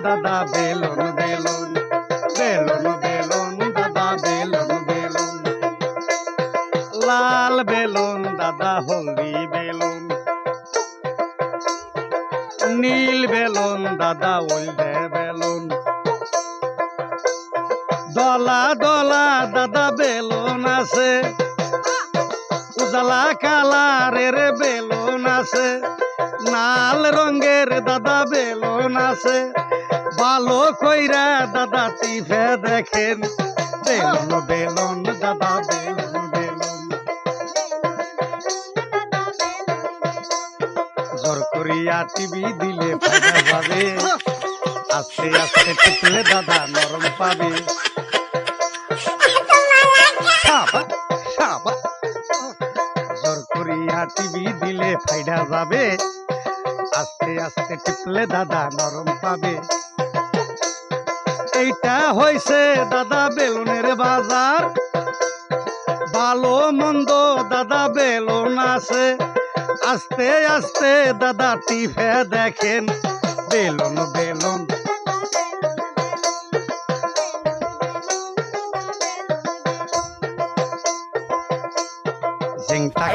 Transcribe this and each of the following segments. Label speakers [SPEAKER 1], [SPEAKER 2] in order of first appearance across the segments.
[SPEAKER 1] দাদা, balloon balloon. Balloon balloon, দাদা, balloon balloon. লাল বেলুন, দাদা, হলদি বেলুন। নীল বেলুন, দাদা, উল্টে বেলুন। দলা দলা, দাদা, বেলুন আছে। উজালা কালারের বেলুন আছে। লাল রঙের দাদা বেলুন আছে। ভালো কইরা দাদা টিফে দেখেন। বেলুন বেলুন, দাদা বেলুন বেলুন। জোর টিভি দিলে যাবে আস্তে আস্তে টিপলে দাদা নরম পাবে। জোর করিয়া টিভি দিলে ফাইডা যাবে। আস্তে আস্তে টিপলে দাদা নরম পাবে। এইটা হয়েছে দাদা বেলুনের বাজার। ভালো মন্দ দাদা বেলুন আছে। আস্তে আস্তে দাদা টিফে দেখেন বেলুন বেলুন। টাক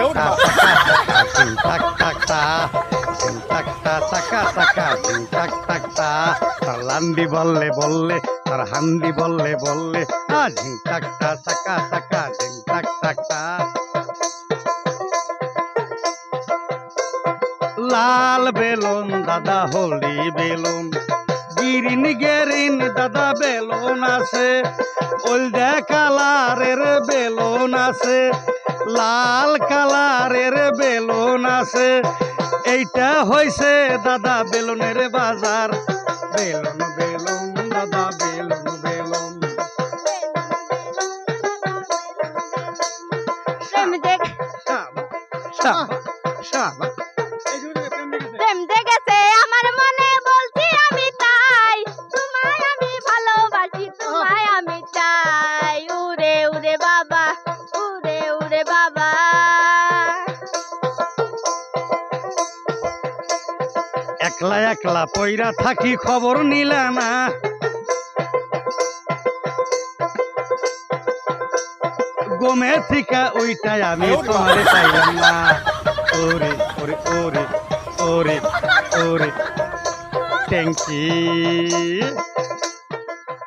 [SPEAKER 1] লান্ডি বললে বললে তার হান্ডি বললে বললে টাক টা লাল বেলুন, দাদা হলদি বেলুন, গিরিন গেরিন, দাদা বেলুন আছে ওলদা কালারের বেলুন আছে, লাল কালারের বেলুন আছে, এইটা হইছে দাদা বেলুনের বাজার, বেলুন
[SPEAKER 2] আমার মনে বলছি আমি তাই। আমি ভালোবাসি, তোমায় আমি চাই। উরে উরে বাবা উরে উরে বাবা।
[SPEAKER 1] একলা একলা পইরা থাকি, খবর নিলা না। গমে থিকা ওইটাই আমি তোমারে পাইলাম না। ওরে ওরে ওরে ওরে ওরে। ট্যাঙ্কি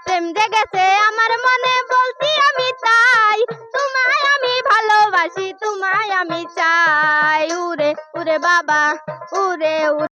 [SPEAKER 2] প্রেম জেগেছে আমার মনে বলছি আমি তাই। তোমায় আমি ভালোবাসি তোমায় আমি চাই। উরে উরে বাবা উরে উরে।